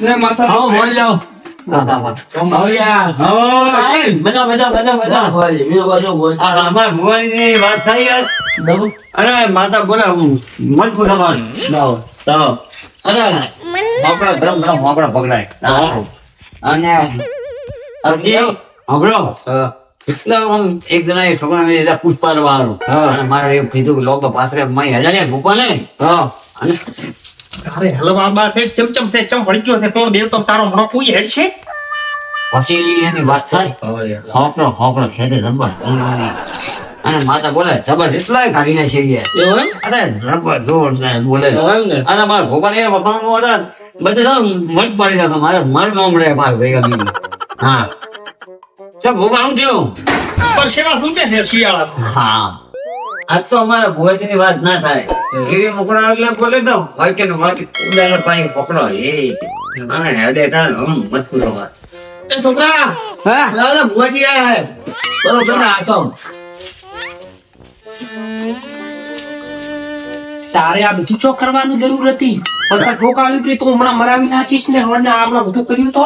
ને માથા આવો બોલ જાઓ માતા મન. અને હમણો એક જણા એ છોકરાને દીધા પુષ્પા વાળું મારે એવું કીધું લોકો પાથરે મય હજારે ભૂપા ને અને અરે હલવા બા છે ચમચમ છે ચમ વળી ગયો છે કોણ દેવ તો તારો મનો કોઈ હેડ છે? પછી એની વાત થાય. હોકરો હોકરો ખેદે જબર અને માતા બોલે જબર એટલાય કાઢીને છે એ. અરે જબર જોરદાર બોલે. અને માર ભોપાને એ વખાણમાં હતા. બધે તો મત પડી જતો મારે મર ગામડે મારે ભેગા બી. હા. ચાલ ભોપા હું થયું? પણ સેવા ખૂટે છે શિયાળા હા. આજ તો અમારા ભુવાજીની વાત ના થાય. કીડી મોકળા એટલે બોલે તો હોય કે કે પાણી પકડો એ. અને હેડે તાર હમ મત પૂછો વાત. એ છોકરા હા? લાલા ભુવાજી આયા હે. બરોબર આ તો તારે આ બધું ચો કરવાની જરૂર હતી? પણ તાર ઠોકા આવી ગઈ તો હમણાં મરાવી નાખીશ ને હમણાં હમણાં બધું કર્યું તો?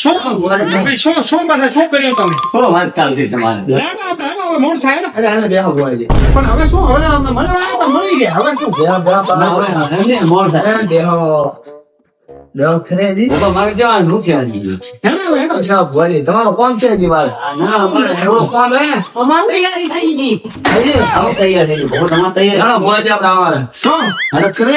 શું? શું શું બધા શું કર્યું તમે? શું વાત ચાલતી તમારે. હવે મોડું થાય ને? અરે આને બેહો બોલાજી પણ હવે શું હવે મને તો મળી ગયા. હવે શું? બેહો બેહો ના, હવે થાય. બેહો બેહો ખરેજી ભોપા મારે જવાનું શું છે હજી? હેડો હેડો અચ્છા તમારો કોણ છે હજી મારે? ના, અમારે એવો કોણ હે. અમારી તૈયારી થઈ ગઈ. થઈ તૈયાર થઈ ગયું. તમારે તૈયાર? ચાલો ભુવાજી આપણે આવવાના. શું? હરત કરે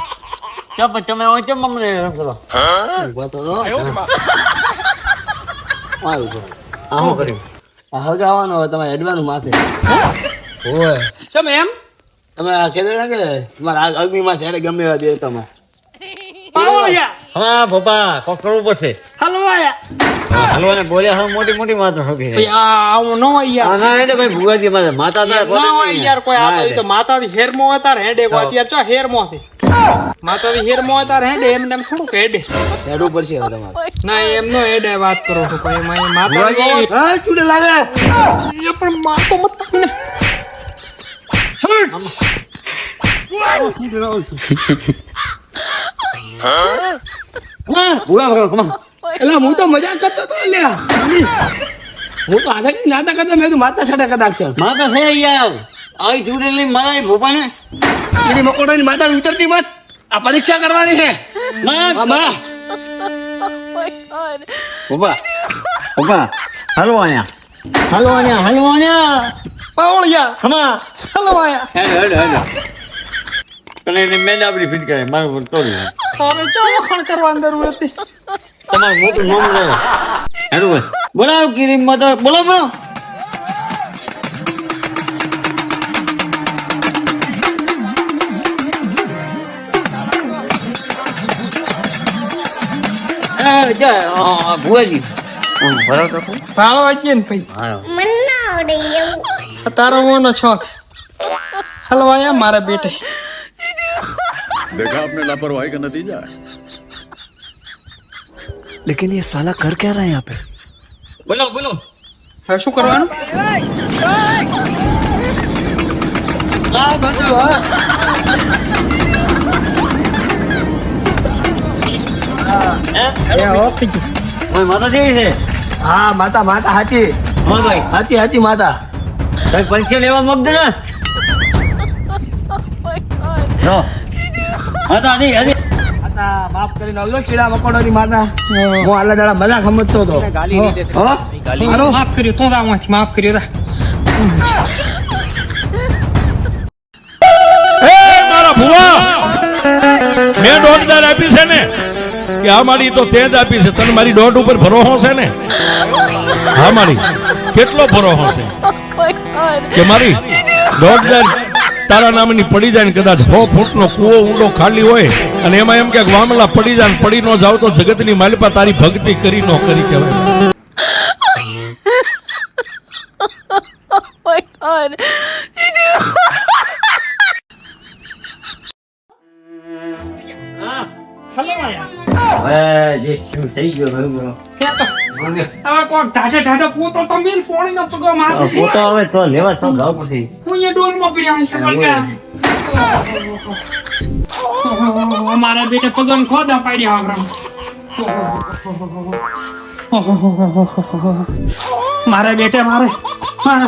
ચાલ, પણ તમે હવે કેમ અમને હેરાન કરો? ઊભા તો રહો. આ શું કર્યું? આ હગ આવવાનો હવે તમારે હેડવાનું માથે ઓય ચમ એમ તમે આ કહેતા હતા કે તમારા આ અગ્નિ માં ત્યારે ગમે એવા દે તમે હા ભોપા કોક કરવું પડશે હલવાયા હલવાને બોલ્યા હવે મોટી મોટી માતા હતી. આ આવું ન હોય યાર હા, ના, એટલે ભાઈ ભુવાજી મારે માતા ના હોય યાર કોઈ આ તો હા, તો માતાથી હેરમો હોય તાર હેડે અત્યારે ચો હેરમો છે માતાથી હેરમો હોય તાર હેડે એમને એમ થોડુંક હેડે. હેડવું પડશે હવે તમારે. ના એમ નો હેડે વાત કરો છો પણ એમાં એ માતા ભુવાજી. હા ચૂડે લાગે. એ પણ માતો મત ને. ભૂલા ભૂલા, come on. એટલે હું તો મજા કરતો હતો લ્યા. હું તો આગળ નાતા કરતો મેં માતા સાટા કદાચ છે. માતા છે યાર. આવી ચૂડેલી મારા ભોપાને. એની મકોડાની માતા ઉતરતી મત આ પરીક્ષા કરવાની છે. આમાં ભોપા ભોપા હલો અહીંયા. હલો પાવળિયા હેડ હેડ હેડ. અને એને મેં આપણી ફીટ કરે મારું તોડી હવે ચો વખાણ કરવાની જરૂર હતી તમારું મોટું નામ લે. હેડું ભાઈ. કિરીમ માતા બોલો બોલો ભુવાજી હું ભરાવતો છું. પાવળિયા ને ભાઈ હા. આ તારો મોનો શોખ હલવાયા મારા બેટે देखा आपने लापरवाही का नतीजा है लेकिन ये साला कर क्या रहा है यहाँ पे બોલો બોલો હવે શું કરવાનું એ માતા જેવી છે? હા માતા માતા હાચી. હા ભાઈ. હાચી હાચી માતા. કઈ પરીક્ષા લેવા મગજ ને? જો માતા હજી હજી. માફ કરીને કીડા મકોડાની માતા. હું. આલા દાડા મજા સમજતો હતો. માફ કર્યો તું આમાંથી માફ કર્યો તા. એ મારા ભુવા મેં દોઢ આપી છે ને. કે આ મારી તો તે જ આપી છે. તને મારી દોઢ ઉપર ભરો છે ને? હા મારી કેટલો ભરો છે? કે મારી દોઢ હજાર તારા નામની પડી જાય ને કદાચ સો ફૂટનો કૂવો ઊંડો ખાલી હોય અને એમાં એમ કે વામલા પડી જાય ને પડી ન જાવ તો જગતની માલિપા તારી ભક્તિ કરી ન કરી કહેવાય. My god. હવે જે થયું થઈ ગયું હવે બોલો. હવે કોણ ઢાઢે ઢાઢે પોતો તમે ને પોણીનો પગો મારે હવે હવે તો લેવા તો જાવ પછી હું પડ્યા છે. અમારા બેટે પગન ખોદા પાડ્યા આપણા મારે બેટે મારે મારે